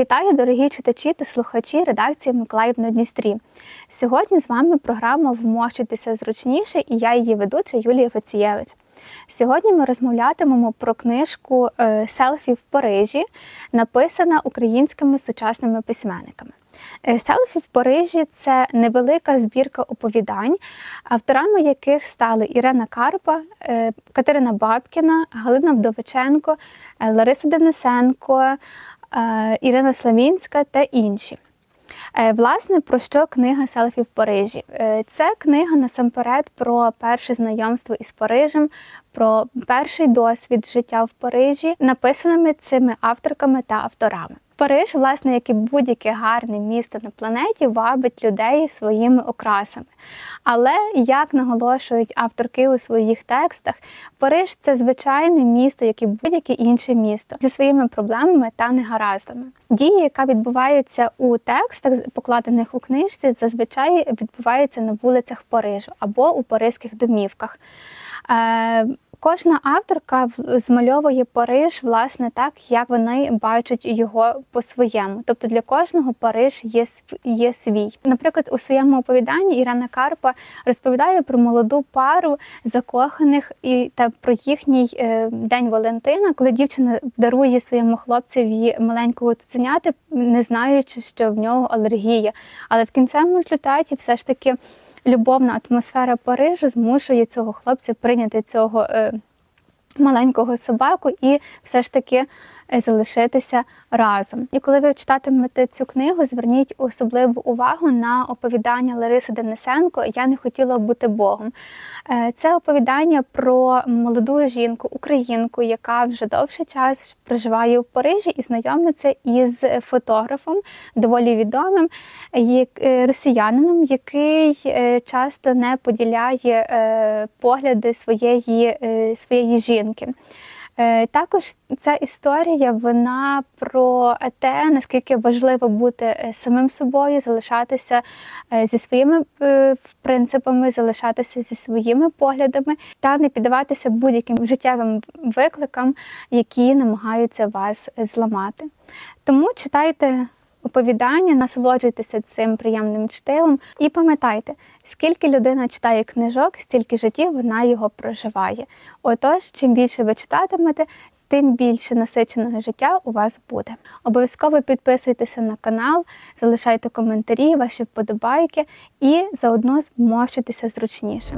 Вітаю, дорогі читачі та слухачі редакції Миколаїв на Дністрі. Сьогодні з вами програма Вмощуйтеся зручніше і я її ведуча Юлія Фацієвич. Сьогодні ми розмовлятимемо про книжку е, Селфі в Парижі, написана українськими сучасними письменниками. Е, Селфі в Парижі це невелика збірка оповідань, авторами яких стали Ірена Карпа, е, Катерина Бабкіна, Галина Вдовиченко, Лариса Денисенко, Ірина Славінська та інші. Е, Власне, про що книга Селфі в Парижі? Е, Це книга насамперед про перше знайомство із Парижем, про перший досвід життя в Парижі, написаними цими авторками та авторами. Париж, власне, як і будь-яке гарне місто на планеті, вабить людей своїми окрасами. Але, як наголошують авторки у своїх текстах, Париж це звичайне місто, як і будь-яке інше місто, зі своїми проблемами та негараздами. Дія, яка відбувається у текстах, покладених у книжці, зазвичай відбувається на вулицях Парижу або у паризьких домівках. Е, Кожна авторка змальовує Париж власне так, як вони бачать його по-своєму. Тобто для кожного Париж є є свій. Наприклад, у своєму оповіданні Ірина Карпа розповідає про молоду пару закоханих і та про їхній е, день Валентина, коли дівчина дарує своєму хлопцеві маленького цуценяти, не знаючи, що в нього алергія. Але в кінцевому результаті все ж таки любовна атмосфера Парижа змушує цього хлопця прийняти цього е, маленького собаку і все ж таки залишитися разом. І коли ви читатимете цю книгу, зверніть особливу увагу на оповідання Лариси Денисенко Я не хотіла бути Богом. Е, Це оповідання про молоду жінку, українку, яка вже довший час проживає в Парижі і знайомиться із фотографом, доволі відомим, е, росіянином, який е, часто не поділяє е, погляди своєї, е, своєї жінки. Е, Також ця історія вона про те, наскільки важливо бути е, самим собою, залишатися е, зі своїми принципами, залишатися зі своїми поглядами та не піддаватися будь-яким життєвим викликам, які намагаються вас зламати. Тому читайте оповідання, насолоджуйтеся цим приємним чтивом і пам'ятайте, скільки людина читає книжок, стільки життів вона його проживає. Отож, чим більше ви читатимете, тим більше насиченого життя у вас буде. Обов'язково підписуйтеся на канал, залишайте коментарі, ваші вподобайки і заодно змощуйтеся зручніше.